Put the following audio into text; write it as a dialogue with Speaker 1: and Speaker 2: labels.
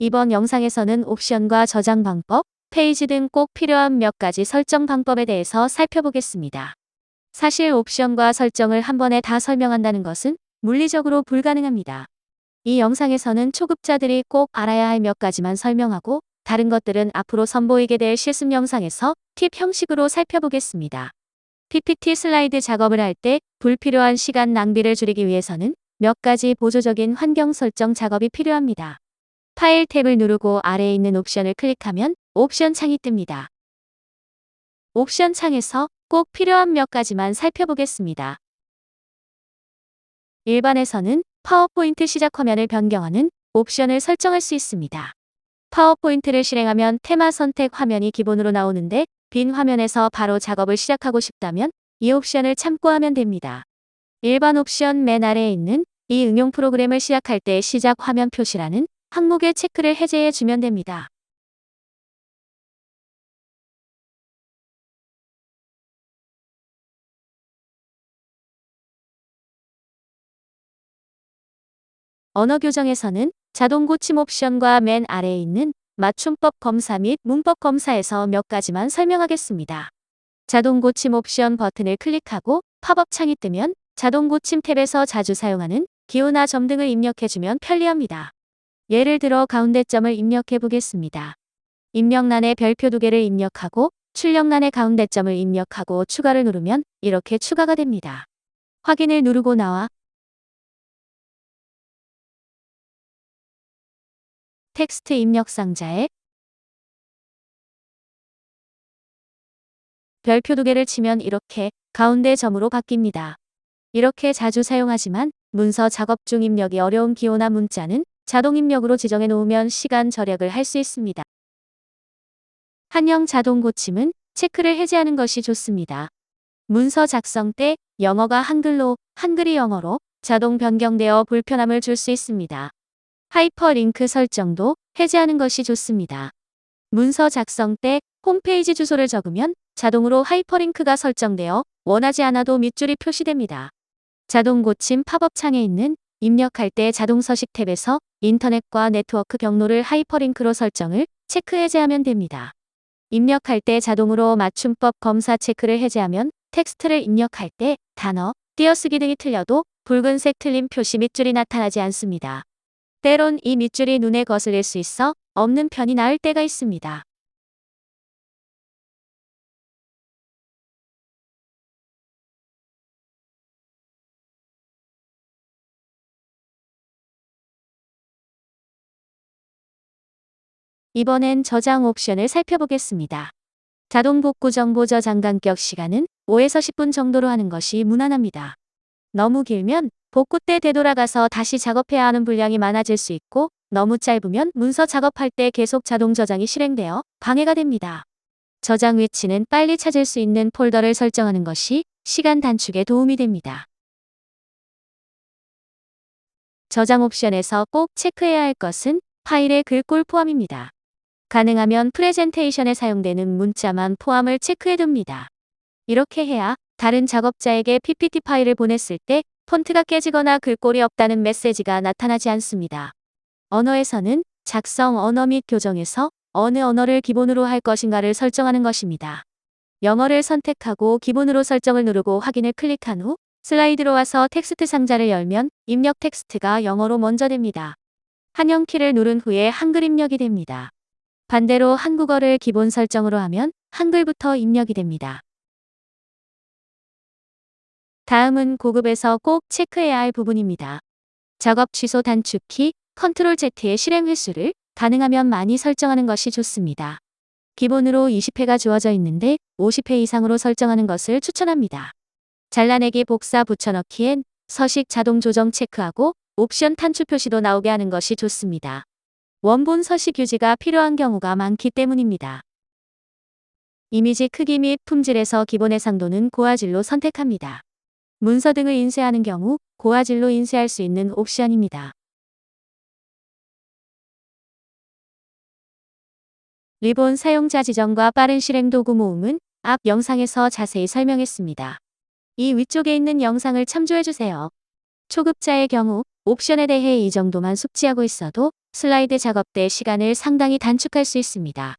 Speaker 1: 이번 영상에서는 옵션과 저장 방법, 페이지 등 꼭 필요한 몇 가지 설정 방법에 대해서 살펴보겠습니다. 사실 옵션과 설정을 한 번에 다 설명한다는 것은 물리적으로 불가능합니다. 이 영상에서는 초급자들이 꼭 알아야 할 몇 가지만 설명하고 다른 것들은 앞으로 선보이게 될 실습 영상에서 팁 형식으로 살펴보겠습니다. PPT 슬라이드 작업을 할 때 불필요한 시간 낭비를 줄이기 위해서는 몇 가지 보조적인 환경 설정 작업이 필요합니다. 파일 탭을 누르고 아래에 있는 옵션을 클릭하면 옵션 창이 뜹니다. 옵션 창에서 꼭 필요한 몇 가지만 살펴보겠습니다. 일반에서는 파워포인트 시작 화면을 변경하는 옵션을 설정할 수 있습니다. 파워포인트를 실행하면 테마 선택 화면이 기본으로 나오는데 빈 화면에서 바로 작업을 시작하고 싶다면 이 옵션을 참고하면 됩니다. 일반 옵션 맨 아래에 있는 이 응용 프로그램을 시작할 때 시작 화면 표시라는 항목의 체크를 해제해 주면 됩니다. 언어 교정에서는 자동 고침 옵션과 맨 아래에 있는 맞춤법 검사 및 문법 검사에서 몇 가지만 설명하겠습니다. 자동 고침 옵션 버튼을 클릭하고 팝업 창이 뜨면 자동 고침 탭에서 자주 사용하는 기호나 점 등을 입력해주면 편리합니다. 예를 들어 가운데 점을 입력해 보겠습니다. 입력란에 별표 두 개를 입력하고 출력란에 가운데 점을 입력하고 추가를 누르면 이렇게 추가가 됩니다. 확인을 누르고 나와 텍스트 입력 상자에 별표 두 개를 치면 이렇게 가운데 점으로 바뀝니다. 이렇게 자주 사용하지만 문서 작업 중 입력이 어려운 기호나 문자는 자동 입력으로 지정해 놓으면 시간 절약을 할 수 있습니다. 한영 자동 고침은 체크를 해제하는 것이 좋습니다. 문서 작성 때 영어가 한글로, 한글이 영어로 자동 변경되어 불편함을 줄 수 있습니다. 하이퍼링크 설정도 해제하는 것이 좋습니다. 문서 작성 때 홈페이지 주소를 적으면 자동으로 하이퍼링크가 설정되어 원하지 않아도 밑줄이 표시됩니다. 자동 고침 팝업 창에 있는 입력할 때 자동 서식 탭에서 인터넷과 네트워크 경로를 하이퍼링크로 설정을 체크 해제하면 됩니다. 입력할 때 자동으로 맞춤법 검사 체크를 해제하면 텍스트를 입력할 때 단어, 띄어쓰기 등이 틀려도 붉은색 틀림 표시 밑줄이 나타나지 않습니다. 때론 이 밑줄이 눈에 거슬릴 수 있어 없는 편이 나을 때가 있습니다. 이번엔 저장 옵션을 살펴보겠습니다. 자동 복구 정보 저장 간격 시간은 5에서 10분 정도로 하는 것이 무난합니다. 너무 길면 복구 때 되돌아가서 다시 작업해야 하는 분량이 많아질 수 있고 너무 짧으면 문서 작업할 때 계속 자동 저장이 실행되어 방해가 됩니다. 저장 위치는 빨리 찾을 수 있는 폴더를 설정하는 것이 시간 단축에 도움이 됩니다. 저장 옵션에서 꼭 체크해야 할 것은 파일의 글꼴 포함입니다. 가능하면 프레젠테이션에 사용되는 문자만 포함을 체크해둡니다. 이렇게 해야 다른 작업자에게 PPT 파일을 보냈을 때 폰트가 깨지거나 글꼴이 없다는 메시지가 나타나지 않습니다. 언어에서는 작성 언어 및 교정에서 어느 언어를 기본으로 할 것인가를 설정하는 것입니다. 영어를 선택하고 기본으로 설정을 누르고 확인을 클릭한 후 슬라이드로 와서 텍스트 상자를 열면 입력 텍스트가 영어로 먼저 됩니다. 한영키를 누른 후에 한글 입력이 됩니다. 반대로 한국어를 기본 설정으로 하면 한글부터 입력이 됩니다. 다음은 고급에서 꼭 체크해야 할 부분입니다. 작업 취소 단축키 컨트롤 Z의 실행 횟수를 가능하면 많이 설정하는 것이 좋습니다. 기본으로 20회가 주어져 있는데 50회 이상으로 설정하는 것을 추천합니다. 잘라내기 복사 붙여넣기엔 서식 자동 조정 체크하고 옵션 탄출 표시도 나오게 하는 것이 좋습니다. 원본 서식 유지가 필요한 경우가 많기 때문입니다. 이미지 크기 및 품질에서 기본 해상도는 고화질로 선택합니다. 문서 등을 인쇄하는 경우 고화질로 인쇄할 수 있는 옵션입니다. 리본 사용자 지정과 빠른 실행 도구 모음은 앞 영상에서 자세히 설명했습니다. 이 위쪽에 있는 영상을 참조해주세요. 초급자의 경우 옵션에 대해 이 정도만 숙지하고 있어도 슬라이드 작업 때 시간을 상당히 단축할 수 있습니다.